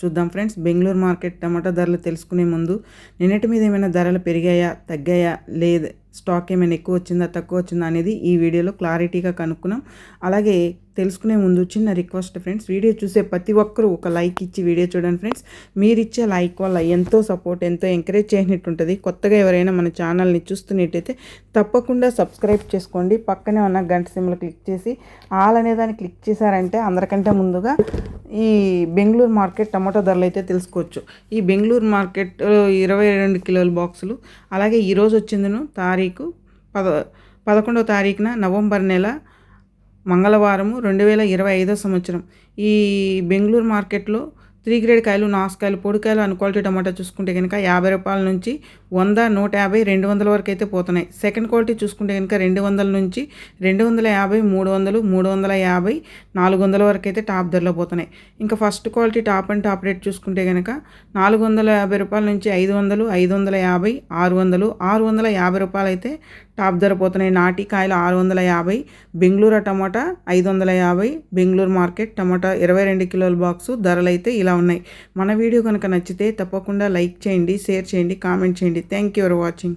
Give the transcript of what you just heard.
చూద్దాం friends. Bengaluru market టమాటా ధరలు తెలుసుకునే ముందు నిన్నటి మీద ఏమైనా ధరలు పెరిగాయా తగ్గాయా లేదు స్టాక్ ఏమైనా ఎక్కువ వచ్చిందా తక్కువ వచ్చిందా అనేది ఈ వీడియోలో క్లారిటీగా కనుక్కున్నాం. అలాగే తెలుసుకునే ముందు చిన్న రిక్వెస్ట్ ఫ్రెండ్స్. వీడియో చూసే ప్రతి ఒక్కరూ ఒక లైక్ ఇచ్చి వీడియో చూడండి ఫ్రెండ్స్. మీరు ఇచ్చే లైక్ వల్ల ఎంతో సపోర్ట్ ఎంతో ఎంకరేజ్ చేసినట్టు ఉంటుంది కొత్తగా ఎవరైనా మన ఛానల్ని చూస్తున్నట్టయితే తప్పకుండా సబ్స్క్రైబ్ చేసుకోండి. పక్కనే ఉన్న గంట సిమ్లు క్లిక్ చేసి ఆల్ అనే దాన్ని క్లిక్ చేశారంటే అందరికంటే ముందుగా ఈ బెంగళూరు మార్కెట్ టమాటో ధరలు అయితే తెలుసుకోవచ్చు. ఈ బెంగళూరు మార్కెట్ ఇరవై రెండు కిలోల బాక్సులు. అలాగే ఈరోజు వచ్చిందను తారీఖు పద పదకొండవ తారీఖున నవంబర్ నెల మంగళవారము రెండు వేల ఇరవై ఐదో సంవత్సరం. ఈ బెంగళూరు మార్కెట్లో త్రీ గ్రేడ్ కాయలు నాసుకాయలు పొడికాయలు అన్ క్వాలిటీ టమాటా చూసుకుంటే కనుక యాభై రూపాయల నుంచి వంద నూట యాభై రెండు వందల వరకు అయితే పోతున్నాయి. సెకండ్ క్వాలిటీ చూసుకుంటే కనుక రెండు వందల నుంచి రెండు వందల యాభై మూడు వందలు మూడు వందల యాభై నాలుగు వందల వరకు అయితే టాప్ ధరలో పోతున్నాయి. ఇంకా first quality top and top rate చూసుకుంటే కనుక నాలుగు వందల యాభై రూపాయల నుంచి ఐదు వందలు ఐదు వందల యాభై ఆరు వందలు ఆరు వందల యాభై రూపాయలు అయితే టాప్ ధర పోతున్నాయి. నాటి కాయలు ఆరు వందల యాభై బెంగళూరు టమాటా ఐదు వందల యాభై బెంగళూరు మార్కెట్ టమాటా ఇరవై రెండు కిలోల బాక్సు ధరలు అయితే ఇలా ఉన్నాయి. మన వీడియో కనుక నచ్చితే తప్పకుండా లైక్ చేయండి షేర్ చేయండి కామెంట్ చేయండి. Thank you for watching